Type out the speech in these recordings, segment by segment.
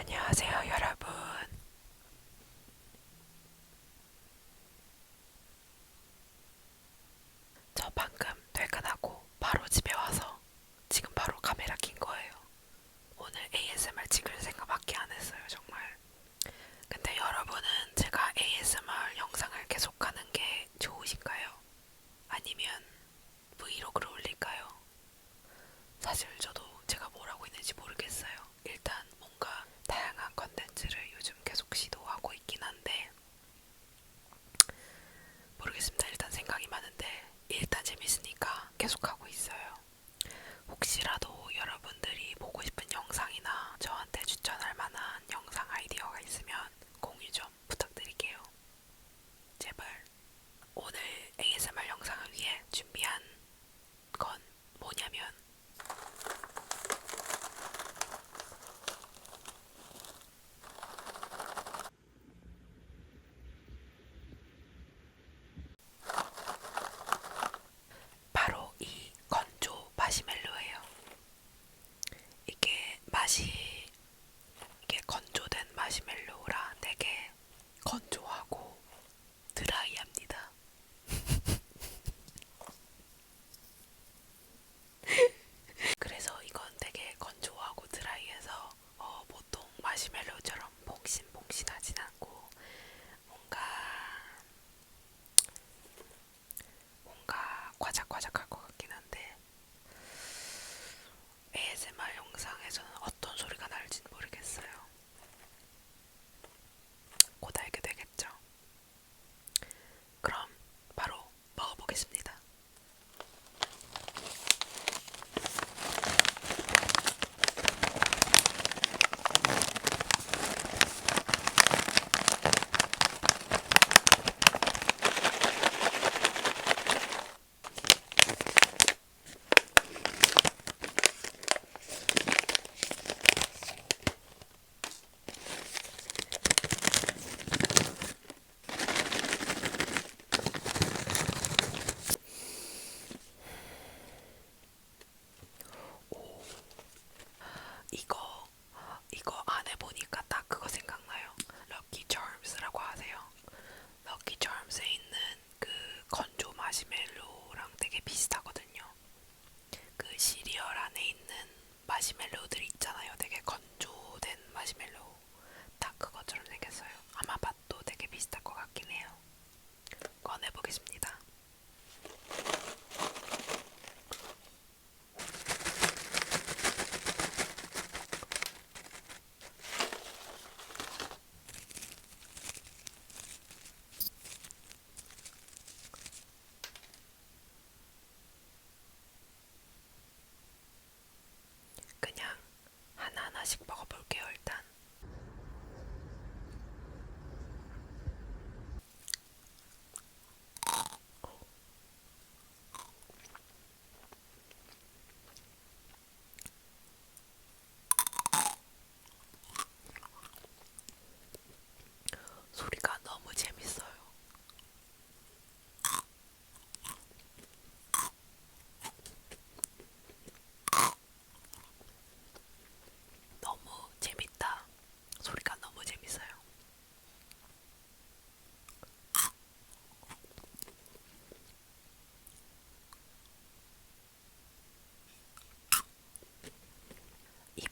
안녕하세요, 여러분. 저 방금 퇴근하고 바로 집에 와서 지금 바로 카메라 킨 거예요. 오늘 ASMR 찍을 생각밖에 안 했어요, 정말. 근데 여러분은 제가 ASMR 영상을 계속하는 게 좋으신가요? 아니면 브이로그를 올릴까요? 사실 저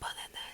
までね。